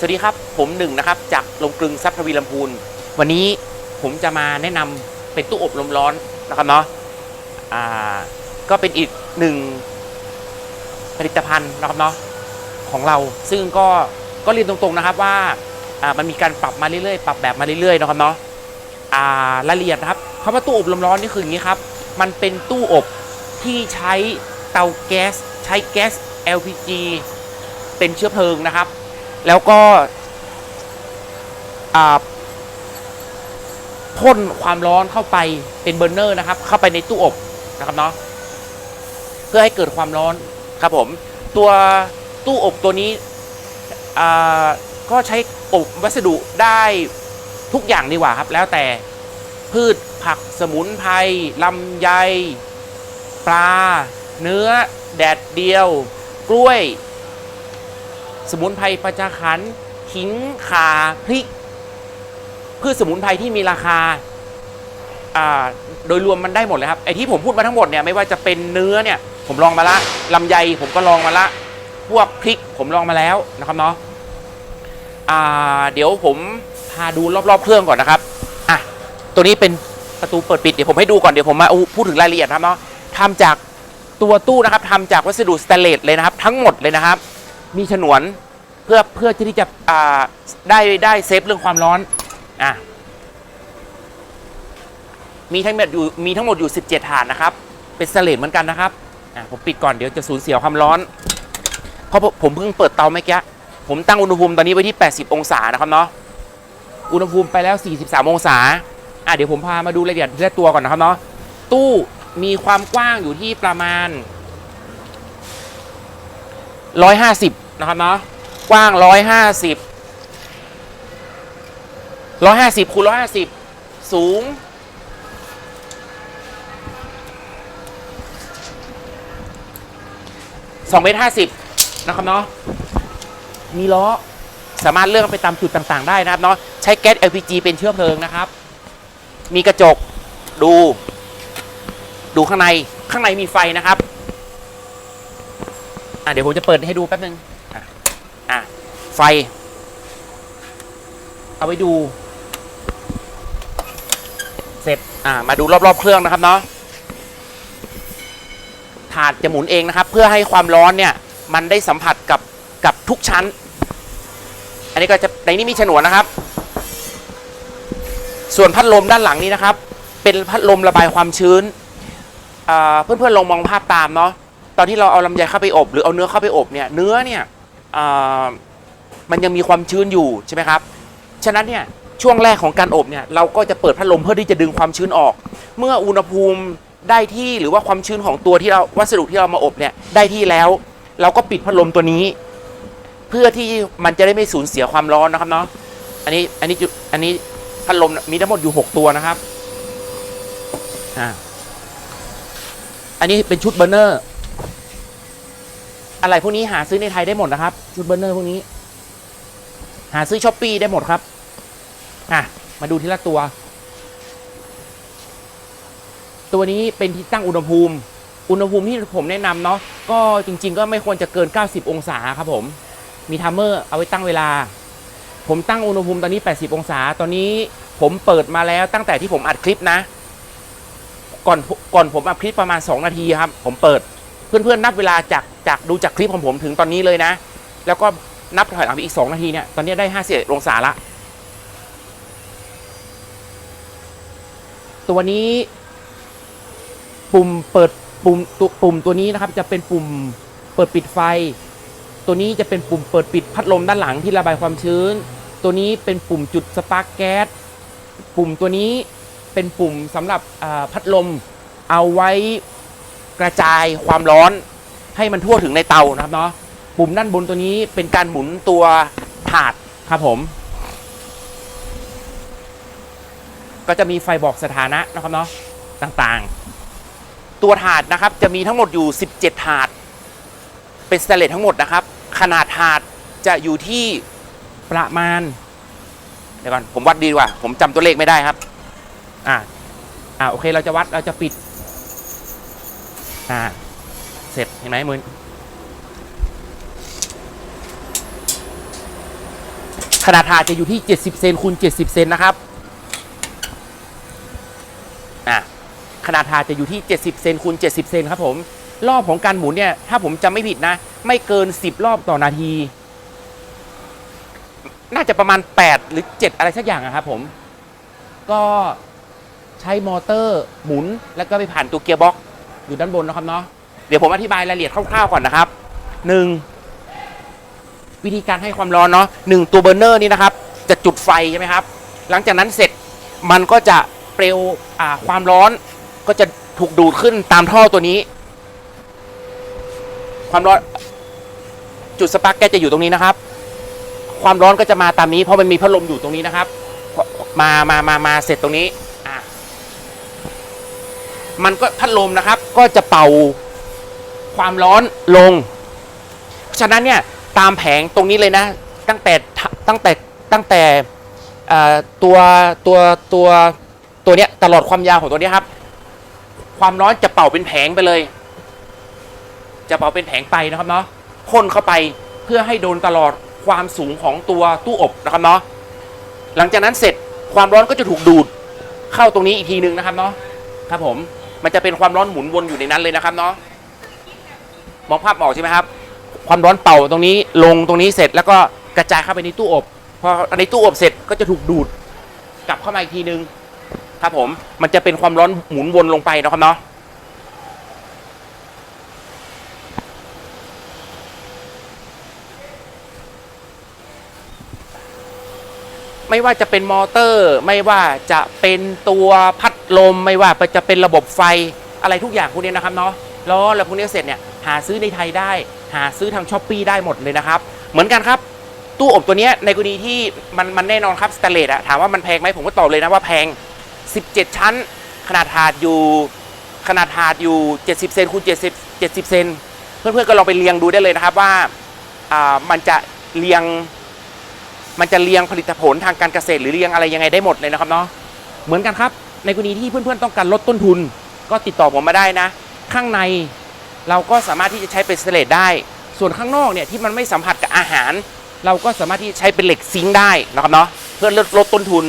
สวัสดีครับ ผมหนึ่งนะครับ จากลงกลึงซับทวีลำพูน วันนี้ผมจะมาแนะนำเป็นตู้อบลมร้อนนะครับเนาะอ่าก็เป็นอีกหนึ่งผลิตภัณฑ์นะครับเนาะของเราซึ่งก็ก็เรียนตรงๆนะครับว่าอ่ามันมีการปรับมาเรื่อยๆปรับแบบมาเรื่อยๆนะครับเนาะอ่ารายละเอียดนะครับคำว่าตู้อบลมร้อนนี่คืออย่างนี้ครับ มันเป็นตู้อบที่ใช้เตาแก๊สใช้แก๊ส LPG เป็นเชื้อเพลิงนะครับ แล้วก็พ่นความร้อนเข้าไปเป็นเบอร์เนอร์นะครับ เข้าไปในตู้อบนะครับเนาะเพื่อให้เกิดความร้อนครับผม ตัวตู้อบตัวนี้ก็ใช้อบวัสดุได้ทุกอย่างดีกว่าครับ แล้วแต่พืชผักสมุนไพรลำไย ปลา เนื้อ แดดเดียว กล้วย สมุนไพรประจาขันขิงข่าพริกพืชสมุนไพรที่มีราคาโดยรวมมันได้หมดเลยครับไอที่ผมพูดมาทั้งหมดเนี่ยไม่ว่าจะเป็นเนื้อเนี่ยผมลองมาละลำไยผมก็ลองมาละ พวกพริกผมลองมาแล้วนะครับเนาะเดี๋ยวผมพาดูรอบๆเครื่องก่อนนะครับอะตัวนี้เป็นประตูเปิดปิดเดี๋ยวผมให้ดูก่อนเดี๋ยวผมมาอู้พูดถึงรายละเอียดครับเนาะทำจากตัวตู้นะครับทำจากวัสดุสแตนเลสเลยนะครับ ทั้งหมดเลยนะครับ มีฉนวน เพื่อเพื่อที่จะอ่าได้ได้เซฟเรื่องความร้อนอะมีทั้งหมดอยู่มีทั้งหมดอยู่ 17ฐานนะครับ เป็นสแตนเลสเหมือนกันนะครับอะผมปิดก่อนเดี๋ยวจะสูญเสียความร้อน เพราะผมเพิ่งเปิดเตาเมื่อกี้ผมตั้งอุณหภูมิตอนนี้ไว้ที่ 80 องศานะครับเนาะอุณหภูมิไปแล้ว 43 องศาอะเดี๋ยวผมพามาดูรายละเอียดทีละตัวก่อนนะครับเนาะตู้มีความกว้างอยู่ที่ประมาณ 150 นะครับเนาะ กว้าง150 150คูณ150สูง2เมตร50นะครับเนาะมีล้อสามารถเลือกไปตามจุดต่างๆ ได้นะครับเนาะใช้แก๊ส LPG เป็นเชื้อเพลิงนะครับ มีกระจกดู ดูข้างในข้างในมีไฟนะครับ อะเดี๋ยวผมจะเปิดให้ดูแป๊บนึง ไฟ เอาไว้ดู เสร็จอะมาดูรอบๆเครื่องนะครับเนาะถาดจะหมุนเองนะครับ เพื่อให้ความร้อนเนี่ย มันได้สัมผัสกับกับทุกชั้น อันนี้ก็จะในนี้มีฉนวนนะครับ ส่วนพัดลมด้านหลังนี้นะครับ เป็นพัดลมระบายความชื้นอ่าเพื่อนๆลองมองภาพตามเนาะตอนที่เราเอาลำไยเข้าไปอบ หรือเอาเนื้อเข้าไปอบเนี่ยเนื้อเนี่ยอ่า มันยังมีความชื้นอยู่ใช่ไหมครับ ฉะนั้นเนี่ยช่วงแรกของการอบเนี่ยเราก็จะเปิดพัดลมเพื่อที่จะดึงความชื้นออก เมื่ออุณหภูมิได้ที่หรือว่าความชื้นของตัวที่เราวัสดุที่เรามาอบเนี่ยได้ที่แล้ว เราก็ปิดพัดลมตัวนี้ เพื่อที่มันจะได้ไม่สูญเสียความร้อนนะครับเนาะอันนี้อันนี้จุดอันนี้พัดลมมีทั้งหมดอยู่ 6 ตัวนะครับอ่าอันนี้เป็นชุดเบอร์เนอร์ อะไรพวกนี้หาซื้อในไทยได้หมดนะครับ ชุดเบอร์เนอร์พวกนี้ หาซื้อช้อปปีได้หมดครับ อะ มาดูทีละตัว ตัวนี้เป็นที่ตั้งอุณหภูมิ อุณหภูมิที่ผมแนะนำเนาะ ก็จริง ๆ ก็ไม่ควรจะเกิน 90 องศาครับผม มีทัมเมอร์เอาไว้ตั้งเวลา ผมตั้งอุณหภูมิตอนนี้ 80 องศา ตอนนี้ผมเปิดมาแล้วตั้งแต่ที่ผมอัดคลิปนะ ก่อนก่อนผมอัดคลิปประมาณ 2 นาทีครับ ผมเปิด เพื่อนๆนับเวลาจากจากดูจากคลิปของผมถึงตอนนี้เลยนะ แล้วก็ นับถอยหลังไปอีก 2 นาทีเนี่ย ตอนนี้ได้ 51องศาละ ตัวนี้ ปุ่มเปิดปุ่มตัวปุ่มตัวนี้นะครับ จะเป็นปุ่มเปิดปิดไฟ ตัวนี้จะเป็นปุ่มเปิดปิดพัดลมด้านหลังที่ระบายความชื้น ตัวนี้เป็นปุ่มจุดสปาร์กแก๊ส ปุ่มตัวนี้เป็นปุ่มสำหรับพัดลมเอาไว้กระจายความร้อนให้มันทั่วถึงในเตานะครับเนาะ ปุ่มด้านบนตัวนี้เป็นการหมุนตัวถาดครับผม ก็จะมีไฟบอกสถานะนะครับเนาะต่างๆ ตัวถาดนะครับจะมีทั้งหมดอยู่ 17 ถาด เป็นสแตเลสทั้งหมดนะครับ ขนาดถาดจะอยู่ที่ประมาณเดี๋ยวก่อนผมวัดดีกว่า ผมจำตัวเลขไม่ได้ครับ อ่าอ่าโอเคเราจะวัดเราจะปิด อ่า เสร็จเห็นไหมมือ ขนาดถาดจะอยู่ที่ 70 เซนคูณ70 เซนนะครับอะขนาดถาดจะอยู่ที่ 70 เซนคูณ70 เซนครับผม รอบของการหมุนเนี่ย ถ้าผมจำไม่ผิดนะ ไม่เกิน 10 รอบต่อนาที น่าจะประมาณ 8 หรือ 7 อะไรสักอย่างอะครับผม ก็ใช้มอเตอร์หมุนแล้วก็ไปผ่านตัวเกียร์บ็อกอยู่ด้านบนนะครับเนาะ เดี๋ยวผมอธิบายรายละเอียดคร่าวๆก่อนนะครับหนึ่ง วิธีการให้ความร้อนเนาะหนึ่งตัวเบอร์เนอร์นี่นะครับ จะจุดไฟใช่ไหมครับ หลังจากนั้นเสร็จมันก็จะเปลวความร้อนก็จะถูกดูดขึ้นตามท่อตัวนี้ ความร้อนจุดสปาร์กแก๊สจะอยู่ตรงนี้นะครับ ความร้อนก็จะมาตามนี้ เพราะมันมีพัดลมอยู่ตรงนี้นะครับ มามามามาเสร็จตรงนี้อะมันก็พัดลมนะครับ ก็จะเป่าความร้อนลง ฉะนั้นเนี่ย ตามแผงตรงนี้เลยนะ ตั้งแต่ตั้งแต่ตั้งแต่ตัวตัวตัวตัวเนี้ยตลอดความยาวของตัวเนี้ยครับ ความร้อนจะเป่าเป็นแผงไปเลย จะเป่าเป็นแผงไปนะครับเนาะพ่นเข้าไปเพื่อให้โดนตลอดความสูงของตัวตู้อบนะครับเนาะหลังจากนั้นเสร็จความร้อนก็จะถูกดูดเข้าตรงนี้อีกทีนึงนะครับเนาะครับผมมันจะเป็นความร้อนหมุนวนอยู่ในนั้นเลยนะครับเนาะมองภาพออกใช่ไหมครับ ความร้อนเป่าตรงนี้ลงตรงนี้เสร็จแล้วก็กระจายเข้าไปในตู้อบ พอในตู้อบเสร็จก็จะถูกดูดกลับเข้ามาอีกทีนึง ครับผม มันจะเป็นความร้อนหมุนวนลงไปนะครับเนาะไม่ว่าจะเป็นมอเตอร์ ไม่ว่าจะเป็นตัวพัดลม ไม่ว่าจะเป็นระบบไฟอะไรทุกอย่างพวกนี้นะครับเนาะล้อแล้วพวกนี้เสร็จเนี่ยหาซื้อในไทยได้ หาซื้อทางช้อปปีได้หมดเลยนะครับ เหมือนกันครับตู้อบตัวนี้ในกรณีที่มันมันแน่นอนครับสแตเลสอะถามว่ามันแพงไหมผมก็ตอบเลยนะว่าแพง 17 ชั้น ขนาดถาดอยู่ขนาดถาดอยู่ 70 เซนคูณ70 70 เซนเพื่อนๆก็ลองไปเรียงดูได้เลยนะครับว่าอ่ามันจะเรียงมันจะเรียงผลิตผลทางการเกษตรหรือเรียงอะไรยังไงได้หมดเลยนะครับเนาะเหมือนกันครับ ในกรณีที่เพื่อนๆต้องการลดต้นทุน ก็ติดต่อผมมาได้นะ ข้างใน เราก็สามารถที่จะใช้เป็นสเตนเลสได้ ส่วนข้างนอกเนี่ยที่มันไม่สัมผัสกับอาหาร เราก็สามารถที่จะใช้เป็นเหล็กซิงค์ได้นะครับเนาะเพื่อลดลดต้นทุน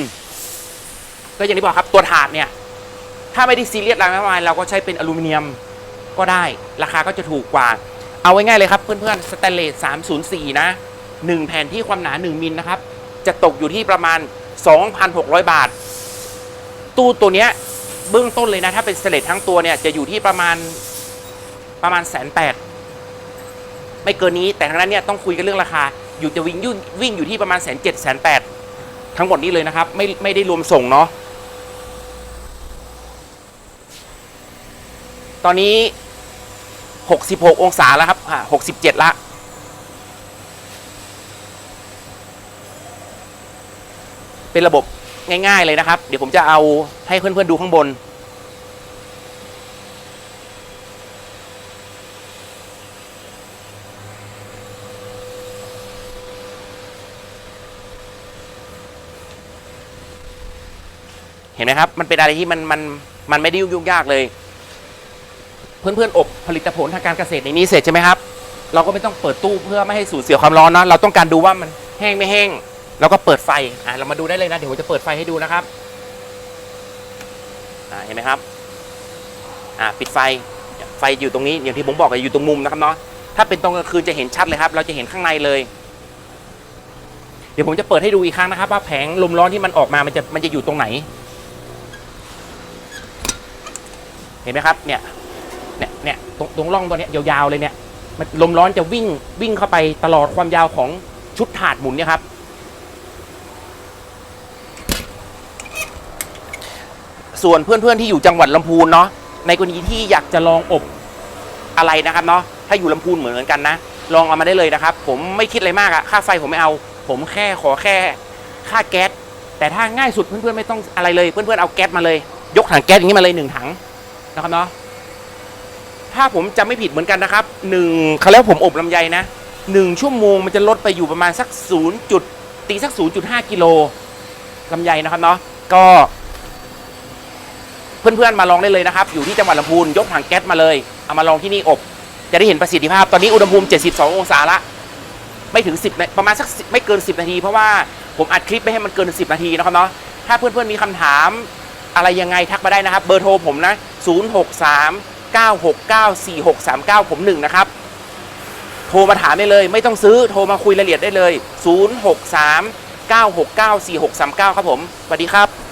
ก็อย่างที่บอกครับตัวถาดเนี่ยถ้าไม่ได้ซีเรียสอะไรมากมายเราก็ใช้เป็นอลูมิเนียมก็ได้ ราคาก็จะถูกกว่า เอาไว้ง่ายเลยครับเพื่อนๆสแตนเลส304 นะ 1 แผ่นที่ความหนา 1 มิลนะครับ จะตกอยู่ที่ประมาณ 2,600 บาท ตู้ตัวเนี้ยเบื้องต้นเลยนะ ถ้าเป็นสเตนเลสทั้งตัวเนี่ยจะอยู่ที่ประมาณ ประมาณแสนแปดไม่เกินนี้แต่ทั้งนั้นเนี่ยต้องคุยกันเรื่องราคา อยู่จะวิ่งยุ่งวิ่งอยู่ที่ประมาณแสนเจ็ดแสนแปดทั้งหมดนี้เลยนะครับ ไม่ไม่ได้รวมส่งเนาะตอนนี้ 66 องศาแล้วครับอ่า67 ละ เป็นระบบง่ายๆเลยนะครับ เดี๋ยวผมจะเอาให้เพื่อนๆดูข้างบน เห็นไหมครับ มันเป็นอะไรที่มันมันมันไม่ได้ยุ่งยากเลย เพื่อนๆอบผลิตผลทางการเกษตรในนี้เสร็จใช่ไหมครับ เราก็ไม่ต้องเปิดตู้เพื่อไม่ให้สูญเสียความร้อนนะเราต้องการดูว่ามันแห้งไม่แห้งแล้วก็เปิดไฟอ่าเรามาดูได้เลยนะเดี๋ยวผมจะเปิดไฟให้ดูนะครับอ่าเห็นไหมครับอ่าปิดไฟไฟอยู่ตรงนี้อย่างที่ผมบอกอยู่ตรงมุมนะครับเนาะถ้าเป็นตอนกลางคืนจะเห็นชัดเลยครับ เราจะเห็นข้างในเลย เดี๋ยวผมจะเปิดให้ดูอีกครั้งนะครับ ว่าแผงลมร้อนที่มันออกมามันจะมันจะอยู่ตรงไหน เห็นไหมครับเนี่ยเนี่ยเนี่ยตรงตรงร่องตัวเนี้ยยาวๆเลยเนี่ยมันลมร้อนจะวิ่งวิ่งเข้าไปตลอดความยาวของชุดถาดหมุนเนี่ยครับ ส่วนเพื่อนๆที่อยู่จังหวัดลำพูนเนาะในกรณีที่อยากจะลองอบอะไรนะครับเนาะถ้าอยู่ลำพูนเหมือนกันนะ ลองเอามาได้เลยนะครับ ผมไม่คิดอะไรมากอะค่าไฟผมไม่เอา ผมแค่ขอแค่ ค่าแก๊สแต่ถ้าง่ายสุดเพื่อนๆไม่ต้องอะไรเลย เพื่อนๆเอาแก๊สมาเลย ยกถังแก๊สอย่างนี้มาเลยหนึ่งถัง นะครับเนาะถ้าผมจำไม่ผิดเหมือนกันนะครับหนึ่งเขาแล้วผมอบลำไยนะหนึ่งชั่วโมงมันจะลดไปอยู่ประมาณสักศูนย์จุดตีสักศูนย์จุดห้ากิโลลำไยนะครับเนาะก็เพื่อนๆมาลองได้เลยนะครับ อยู่ที่จังหวัดลำพูนยกถังแก๊สมาเลย เอามาลองที่นี่อบ จะได้เห็นประสิทธิภาพตอนนี้อุณหภูมิ 72 องศาละ ไม่ถึง 10นะประมาณสัก10ไม่เกิน 10 นาที เพราะว่าผมอัดคลิปไม่ให้มันเกิน 10 นาทีนะครับเนาะถ้าเพื่อนๆมีคำถาม อะไรยังไงทักมาได้นะครับ เบอร์โทรผมนะ 063 969 4639 ผมหนึ่งนะครับ โทรมาถามได้เลย ไม่ต้องซื้อโทรมาคุยรายละเอียดได้เลย 063 969 4639 ครับผมสวัสดีครับ